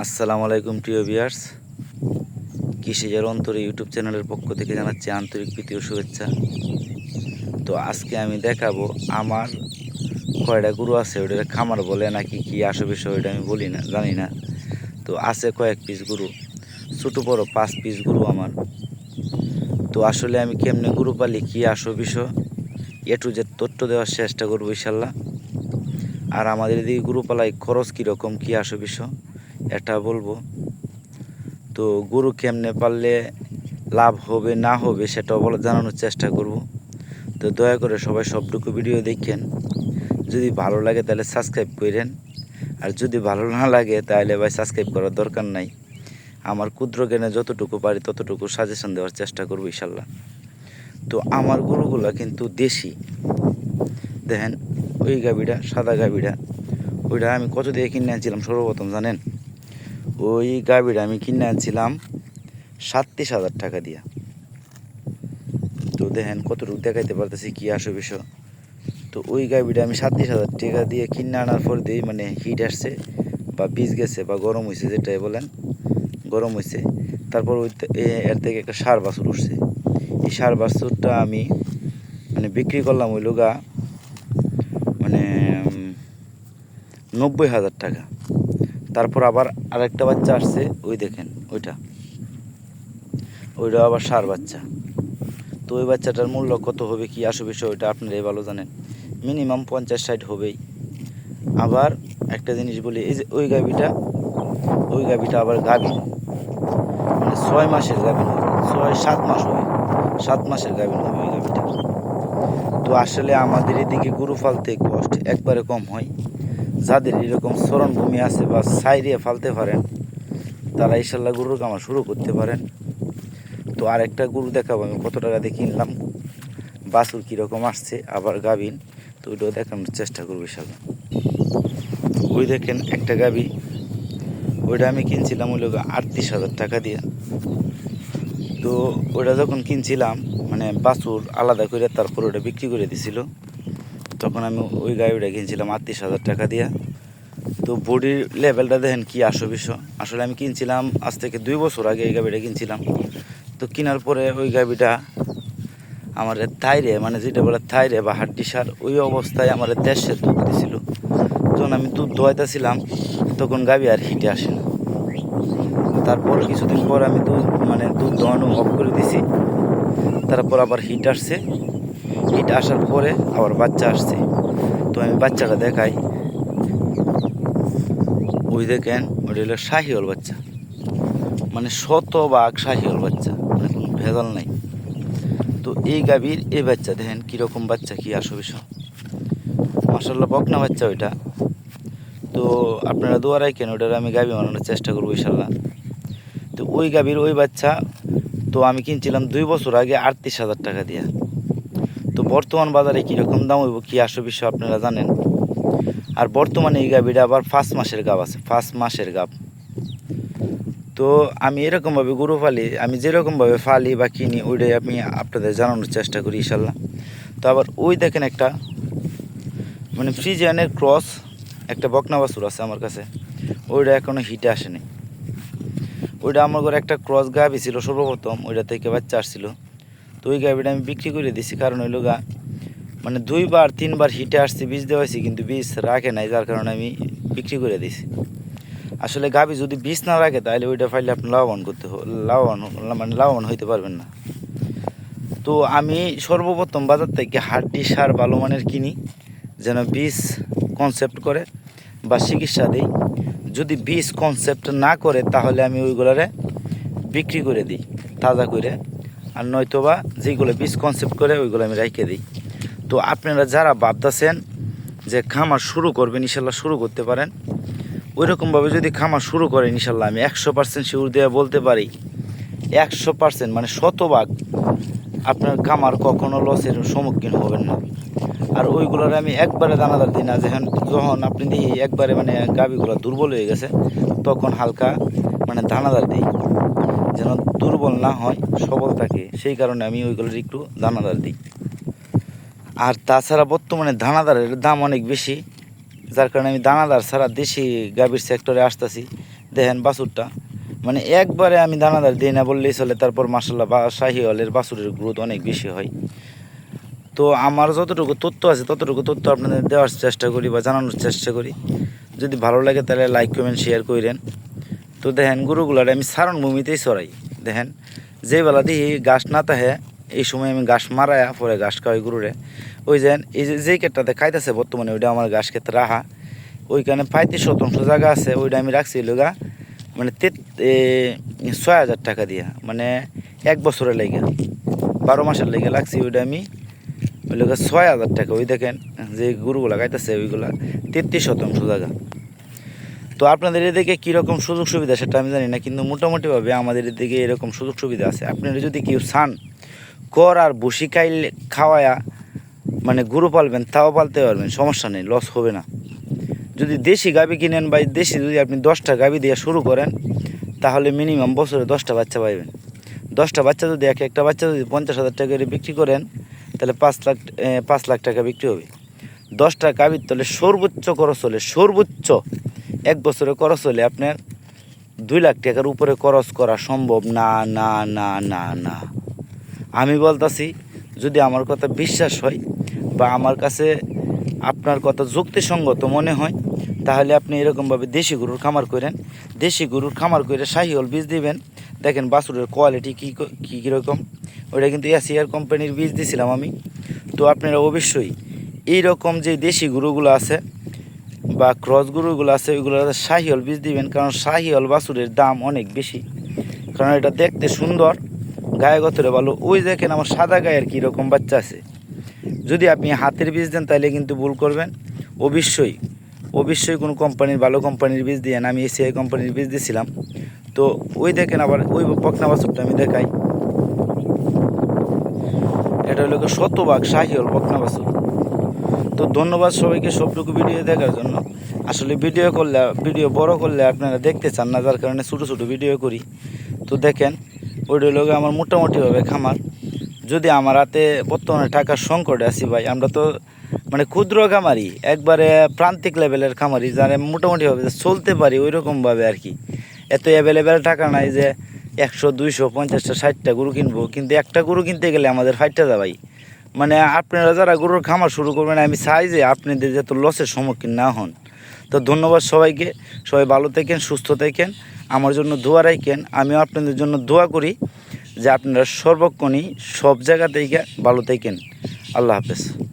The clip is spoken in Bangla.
আসসালামু আলাইকুম, প্রিয় ভিউয়ার্স কৃষিজার অন্তরে ইউটিউব চ্যানেলের পক্ষ থেকে জানাচ্ছি আন্তরিক প্রীতি ও শুভেচ্ছা। তো আজকে আমি দেখাবো আমার কয়টা গরু আছে ওটা খামার বলে নাকি কি আসে বিষয় ওইটা আমি বলি না, জানি না। তো আছে কয়েক পিস গরু, ছোটো বড় পাঁচ পিস গরু আমার। তো আসলে আমি কেমনে গরু পালি, কি আসো বিষয়, এ টু তথ্য দেওয়ার চেষ্টা করব ইশাল্লাহ আর আমাদের এদিকে গরু পালায় খরচ কীরকম, কী আসো বিষয় এটা বলব। তো গরু কেমনে পারলে লাভ হবে, না হবে সেটাও বলে জানানোর চেষ্টা করব। তো দয়া করে সবাই সবটুকু ভিডিও দেখেন। যদি ভালো লাগে তাহলে সাবস্ক্রাইব করেন। আর যদি ভালো না লাগে তাহলে ভাই সাবস্ক্রাইব করার দরকার নাই। আমার ক্ষুদ্র জ্ঞানে যতটুকু পারি ততটুকু সাজেশন দেওয়ার চেষ্টা করব ইনশাল্লাহ। তো আমার গরুগুলো কিন্তু দেশি। দেখেন, ওই গাবিটা সাদা গাবিটা ওইটা আমি কত দিয়ে কিনে আনছিলাম সর্বপ্রথম জানেন? ওই গাবিটা আমি কিনে আনছিলাম সাতত্রিশ হাজার টাকা দিয়া। তো দেখেন কতটুকু দেখাইতে পারতেছি কি আসো বিষয়। তো ওই গাবিটা আমি সাতত্রিশ হাজার টাকা দিয়ে কিনে আনার পর দিয়ে মানে হিট আসছে বা বীজ গেছে বা গরম হয়েছে যেটাই বলেন, গরম হয়েছে তারপর ওই এর থেকে একটা সার বাছুর উঠছে। এই সার বাছুরটা আমি মানে বিক্রি করলাম ওই লোগা মানে নব্বই হাজার টাকা। তারপর আবার আরেকটা বাচ্চা আসছে, ওই দেখেন, ওইটা। ওইটা আবার সার বাচ্চা। তো ওই বাচ্চাটার মূল্য কত হবে, কি আসবে বিষয়, ওইটা আপনারাই ভালো জানেন। মিনিমাম পঞ্চাশ ষাট হবেই। আবার একটা জিনিস বলি, এই যে ওই গাভিটা ওই গাভিটা আবার গাভী মানে ছয় মাসের গাভিন হবে, ছয় সাত মাস হবে, সাত মাসের গাভিন হবে ওই গাভিটা। তো আসলে আমাদের এদিকে গরু ফালতে কষ্ট একবারে কম হয়। যাদের এরকম ভূমি আছে বা সাইরিয়ে ফালতে পারেন, তারা ইনশাল্লাহ গরুর কামা শুরু করতে পারেন। তো আরেকটা গরু দেখাবো, আমি কত টাকা দিয়ে কিনলাম, বাছুর কীরকম আসছে, আবার গাভিন তো ওইটাও দেখানোর চেষ্টা করব ইনশাল্লাহ। ওই দেখেন একটা গাভি, ওইটা আমি কিনছিলাম ওই লোক আটত্রিশ হাজার টাকা দিয়ে। তো ওইটা যখন কিনছিলাম মানে বাছুর আলাদা করে তারপর ওটা বিক্রি করে দিছিল। তখন আমি ওই গাড়িটা কিনছিলাম আটত্রিশ হাজার টাকা দিয়া। তো বডির লেভেলটা দেখেন কি আসো বিষয় আসলে আমি কিনছিলাম আজ থেকে দুই বছর আগে এই গাড়িটা কিনছিলাম। তো কেনার পরে ওই গাড়িটা আমার থাইরে মানে যেটা বলে থাইরে বা হাড্ডি সার, ওই অবস্থায় আমার দেশের দুধ দিছিল। যখন আমি দুধ দোয়াইতেছিলাম তখন গাবি আর হিটে আসে না। তারপর কিছুদিন পর আমি দুধ মানে দুধ দোয়ানো অফ করে দিছি। তারপর আবার হিট আসছে। হিট আসার পরে আবার বাচ্চা আসছে। তো আমি বাচ্চাটা দেখাই। ওই দেখেন, ওটা হলো শাহিওল বাচ্চা। মানে শতভাগ শাহিওল বাচ্চা মানে কোনো ভেজাল নাই। তো এই গাভীর এই বাচ্চা, দেখেন কীরকম বাচ্চা, কি আসো বিষয়। মাসাল্লাহ বকনা বাচ্চা ওইটা। তো আপনারা দোয়া কেন ওটার আমি গাভী বানানোর চেষ্টা করব ইনশাল্লাহ তো ওই গাভীর ওই বাচ্চা, তো আমি কিনছিলাম দুই বছর আগে আটত্রিশ হাজার টাকা দিয়ে। তো বর্তমান বাজারে কীরকম দাম হইব কী আসো বিষয় আপনারা জানেন? আর বর্তমানে এই গাভীটা আবার পাঁচ মাসের গাব আছে, পাঁচ মাসের গাব। তো আমি এরকমভাবে গরু ফালি, আমি যেরকমভাবে ফালি বা কিনি, ওইটাই আমি আপনাদের জানানোর চেষ্টা করি ইনশাল্লাহ। তো আবার ওই দেখেন একটা মানে ফ্রিজিয়ানের ক্রস, একটা বকনা বাছুর আছে আমার কাছে। ওইটা এখনও হিটে আসেনি। ওইটা আমার ঘরে একটা ক্রস গাভি ছিল সর্বপ্রথম, ওইটা থেকে বাচ্চা আসছিল। তো ওই গাভিটা আমি বিক্রি করে দিছি, কারণ হইল গা মানে দুইবার, তিনবার হিটে আসছে বীজ দেওয়া হয়েছে, কিন্তু বীজ রাখে নাই, যার কারণে আমি বিক্রি করে দিছি। আসলে গাভি যদি বীজ না রাখে, তাহলে ওইটা ফাইলে আপনি লাভবান করতে লাভবান মানে লাভবান হইতে পারবেন না। তো আমি সর্বপ্রথম বাজার থেকে হাড্ডি সার ভালো মানের কিনি, যেন বীজ কনসেপ্ট করে বা চিকিৎসা দিই। যদি বীজ কনসেপ্ট না করে, তাহলে আমি ওইগুলারে বিক্রি করে দিই, তাজা করে। আর নয়তো বা যেগুলো বীজ কনসেপ্ট করে, ওইগুলো আমি রেখে দিই। তো আপনারা যারা ভাবতেছেন যে খামার শুরু করবেন, ইনশাল্লাহ শুরু করতে পারেন। ওই রকমভাবে যদি খামার শুরু করেন, ইনশাল্লাহ আমি একশো পার্সেন্ট শিউর দেওয়া বলতে পারি। একশো পার্সেন্ট মানে শতভাগ আপনার খামার কখনো লসের সম্মুখীন হবেন না। আর ওইগুলোর আমি একবারে দানাদার দিই না যখন যখন আপনি দিই একবারে মানে গাভিগুলো দুর্বল হয়ে গেছে, তখন হালকা মানে দানাদার দিই। যেন দুর্বল না হয় সবল থাকে। সেই কারণে আমি ওইগুলোর একটু দানাদার দিই। আর তাছাড়া বর্তমানে দানাদারের দাম অনেক বেশি, যার কারণে আমি দানাদার ছাড়া দেশি গাভীর সেক্টরে আসতেছি। দেখেন বাছুরটা মানে একবারে আমি দানাদার দিই না বললেই চলে, তারপর মাসাল্লাহ বা শাহিওয়ালের বাছুরের গ্রোথ অনেক বেশি হয়। তো আমার যতটুকু তথ্য আছে, ততটুকু তথ্য আপনাদের দেওয়ার চেষ্টা করি বা জানানোর চেষ্টা করি। যদি ভালো লাগে তাহলে লাইক কমেন্ট শেয়ার করেন তো দেখেন গরুগুলার আমি সারণ ভূমিতেই চড়াই। দেখেন যে বেলা দিয়ে গাছ না তাহে এই সময় আমি গাছ মারায়া পরে গাছ খাওয়াই গরুরে। ওই যেন এই যে যেই ক্ষেতটাতে খাইতেছে বর্তমানে ওইটা আমার গাছ ক্ষেত রাহা। ওইখানে পঁয়ত্রিশ শতাংশ জায়গা আছে ওইটা আমি রাখছি লগা মানে এ, ছয় হাজার টাকা দিয়া। মানে এক বছরের লেগে বারো মাসের লেগে লাগছি ওইটা আমি ওই লোক ছয় হাজার টাকা। ওই দেখেন যে গরুগুলা গাইতেছে ওইগুলা তেত্রিশ শতাংশ জায়গা। তো আপনাদের এদিকে কীরকম সুযোগ সুবিধা সেটা আমি জানি না, কিন্তু মোটামুটিভাবে আমাদের এদিকে এরকম সুযোগ সুবিধা আছে। আপনারা যদি কেউ চান কর আর বসি খাইলে, খাওয়ায়া মানে গরু পালবেন, তাও পালতে পারবেন, সমস্যা নেই লস হবে না। যদি দেশি গাবি কিনেন বা দেশি যদি আপনি দশটা গাবি দিয়ে শুরু করেন, তাহলে মিনিমাম বছরে দশটা বাচ্চা পাইবেন। দশটা বাচ্চা যদি এক একটা বাচ্চা যদি পঞ্চাশ হাজার টাকা করে বিক্রি করেন, তাহলে পাঁচ লাখ পাঁচ লাখ টাকা বিক্রি হবে। দশটা গাবির তলে সর্বোচ্চ খরচ হলে সর্বোচ্চ এক বছরে খরচ হলে আপনার দুই লাখ টাকার উপরে খরচ করা সম্ভব? না না না না না। আমি বলতাছি, যদি আমার কথা বিশ্বাস হয় বা আমার কাছে আপনার কথা যুক্তিসঙ্গত মনে হয়, তাহলে আপনি এরকমভাবে দেশি গরুর খামার করেন। দেশি গরুর খামার করে শাহিওল বীজ দিবেন। দেখেন বাছুরের কোয়ালিটি কী কী কীরকম? ওইটা কিন্তু এসিআর কোম্পানির বীজ দিছিলাম আমি। তো আপনারা অবশ্যই এই রকম যে দেশি গরুগুলো আছে বা ক্রস গরুগুলো আছে, ওইগুলো শাহিওল বীজ দিবেন, কারণ শাহিওল বাছুরের দাম অনেক বেশি। কারণ এটা দেখতে সুন্দর, গায়ে গতরে ভালো। ওই দেখেন আমার সাদা গায়ের কীরকম বাচ্চা আছে। যদি আপনি হাতের বীজ দেন তাহলে কিন্তু ভুল করবেন। অবশ্যই অবশ্যই কোনো কোম্পানির ভালো কোম্পানির বীজ দিয়ে আমি এসিআই কোম্পানির বীজ দিয়েছিলাম তো ওই দেখেন আবার ওই বকনা বাছুরটা আমি দেখাই। এটা হলো শতভাগ শাহিওল বকনা বাছুর। তো ধন্যবাদ সবাইকে সবটুকু ভিডিও দেখার জন্য। আসলে ভিডিও করলে, ভিডিও বড় করলে আপনারা দেখতে চান না, যার কারণে ছোটো ছোটো ভিডিও করি। তো দেখেন, ওইটা গিয়ে আমার মোটামুটিভাবে খামার। যদি আমার হাতে বর্তমানে টাকার সংকটে আছি ভাই, আমরা তো মানে ক্ষুদ্র খামারি, একবারে প্রান্তিক লেভেলের খামারি, যারা মোটামুটিভাবে চলতে পারি ওই রকমভাবে আর কি। এত অ্যাভেলেবেল টাকা নাই যে একশো, দুইশো, পঞ্চাশটা, ষাটটা গরু কিনবো, কিন্তু একটা গরু কিনতে গেলে আমাদের ফাইটটা যা ভাই। মানে আপনারা যারা গরুর খামার শুরু করবেন, আমি চাই যে আপনাদের যাতে লসের সম্মুখীন না হন। তো ধন্যবাদ সবাইকে। সবাই ভালো থাকেন, সুস্থ থাকেন। আমার জন্য দোয়া রাখেন। আমিও আপনাদের জন্য দোয়া করি যে আপনারা সর্বক্ষণই সব জায়গা থেকে ভালো থাকেন। আল্লাহ হাফেজ।